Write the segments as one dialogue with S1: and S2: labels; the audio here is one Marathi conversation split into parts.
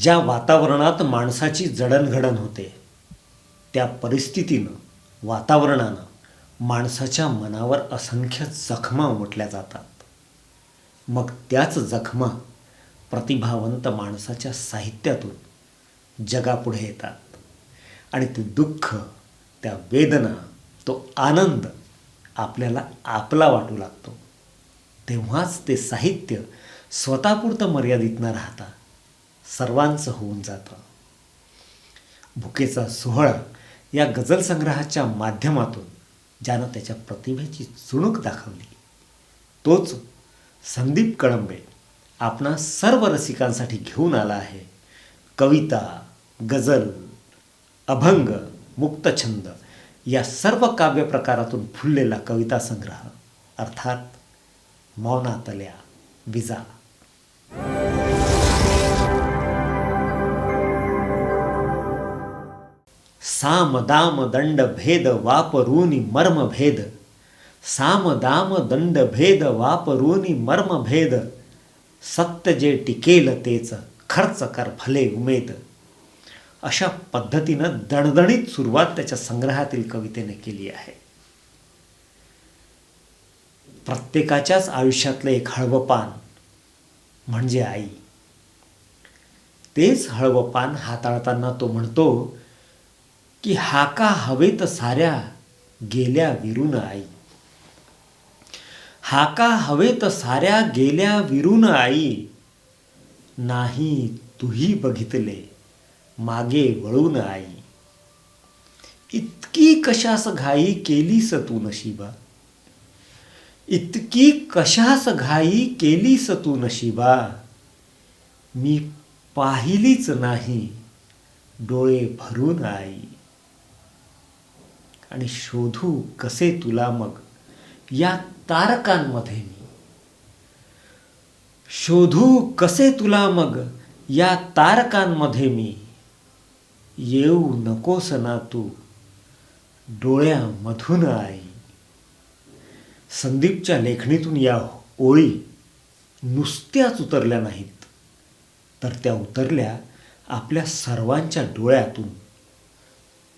S1: ज्या वातावरणात माणसाची जडणघडण होते त्या परिस्थितीनं वातावरणानं माणसाच्या मनावर असंख्य जखमा उमटल्या जातात. मग त्याच जखमा प्रतिभावंत माणसाच्या साहित्यातून जगापुढे येतात. आणि ते दुःख त्या वेदना तो आनंद आपल्याला आपला वाटू लागतो. तेव्हाच ते साहित्य स्वतःपुरतं मर्यादित न राहता सर्वांचं होऊन जातं. भुकेचा सोहळा या गझल संग्रहाच्या माध्यमातून ज्यानं त्याच्या प्रतिभेची चुणूक दाखवली तोच संदीप कळंबे आपणा सर्व रसिकांसाठी घेऊन आला आहे. कविता गझल अभंग मुक्तछंद या सर्व काव्य प्रकारातून फुललेला कविता संग्रह अर्थात मौनातल्या विजा. साम दाम दंड भेद वापरूनी मर्म भेद. साम दाम दंड भेद वापरूनी मर्म भेद. सत्य जे टिकेल तेच खर्च कर फले उमेद. अशा पद्धतीनं दणदणीत सुरुवात त्याच्या संग्रहातील कवितेने केली आहे. प्रत्येकाच्याच आयुष्यातलं एक हळवपान म्हणजे आई. तेच हळवपान हाताळताना तो म्हणतो की हाका हवेत साऱ्या गेल्या विरून आई. हाका हवेत साऱ्या गेल्या विरून आई. नाही तुही बघितले मागे वळून आई. इतकी कशास घाई केलीस तू नशिबा? इतकी कशास घाई केलीस तू नशिबा? मी पाहिलीच नाही डोळे भरून आई. आणि शोधू कसे तुला मग? या तारकांमध्ये मी. शोधू कसे तुला मग? या तारकांमध्ये मी. येऊ नकोस ना तू डोळ्यामधून आई. संदीपच्या लेखणीतून या ओळी नुसत्याच उतरल्या नाहीत तर त्या उतरल्या आपल्या सर्वांच्या डोळ्यातून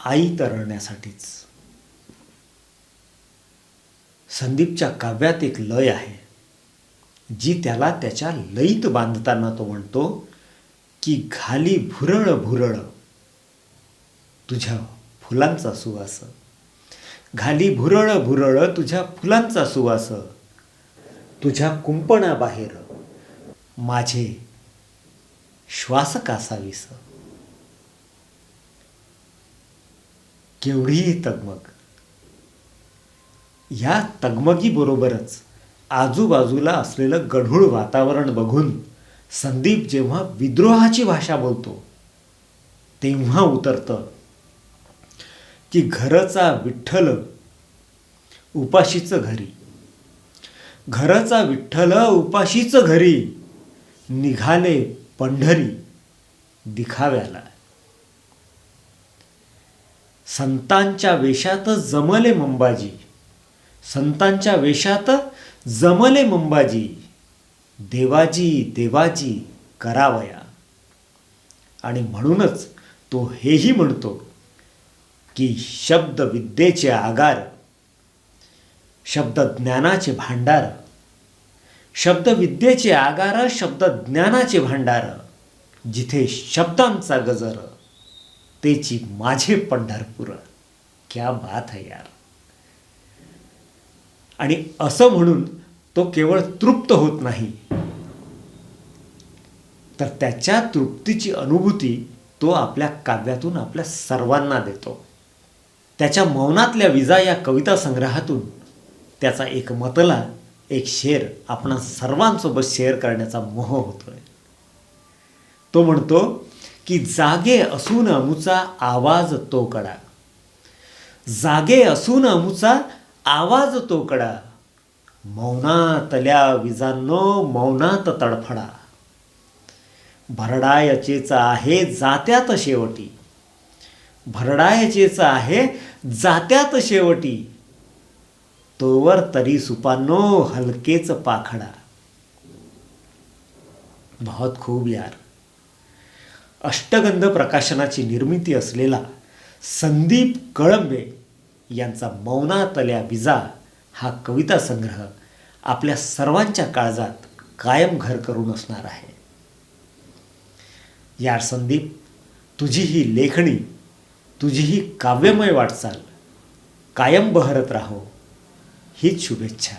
S1: आई तरळण्यासाठीच. संदीपच्या काव्यात एक लय आहे जी त्याला त्याच्या लयीत बांधताना तो म्हणतो की घाली भुरळ भुरळ तुझ्या फुलांचा सुवास. घाली भुरळ भुरळ तुझ्या फुलांचा सुवास. तुझ्या कुंपणाबाहेर माझे श्वास कासावीस. केवढीही तगमग. ह्या तगमगीबरोबरच आजूबाजूला असलेलं गढूळ वातावरण बघून संदीप जेव्हा विद्रोहाची भाषा बोलतो तेव्हा उतरतं की घरचा विठ्ठल उपाशीचं घरी. घरचा विठ्ठल उपाशीचं घरी निघाले पंढरी दिखाव्याला. संतांच्या वेशात जमले मंबाजी. संतांच्या वेशात जमले मुंबाजी. देवाजी देवाजी करावया. आणि म्हणूनच तो हेही म्हणतो की शब्द विद्येचे आगार शब्द ज्ञानाचे भांडार शब्द विद्येचे आगार शब्द ज्ञानाचे भांडार जिथे शब्दांचा गजर तेची माझे पंढरपूर क्या बात है यार. आणि असं म्हणून तो केवळ तृप्त होत नाही. तर त्याच्या तृप्तीची अनुभूती तो आपल्या काव्यातून आपल्या सर्वांना देतो. त्याच्या मौनातल्या विजा या कविता संग्रहातून त्याचा एक मतला एक शेर आपण सर्वांसोबत शेअर करण्याचा मोह होतोय. तो म्हणतो की जागे असून अमुचा आवाज तो कडा. जागे असून अमुचा आवाज तोकडा मौनातल्या विजांनो मौनात तडफडा. भरडायचेचा आहे जात्यात शेवटी. भरडायचेच आहे जात्यात शेवटी. तोवर तरी सुपानो हलकेच पाखडा. बहुत खूब यार. अष्टगंध प्रकाशनाची निर्मिती असलेला संदीप कळंबे यांचा मौनातल्या विजा हा कविता संग्रह आपल्या सर्वांच्या काळजात कायम घर करून असणार आहे. यार संदीप तुझी ही लेखणी तुझी ही काव्यमय वाटचाल कायम बहरत राहो हीच शुभेच्छा.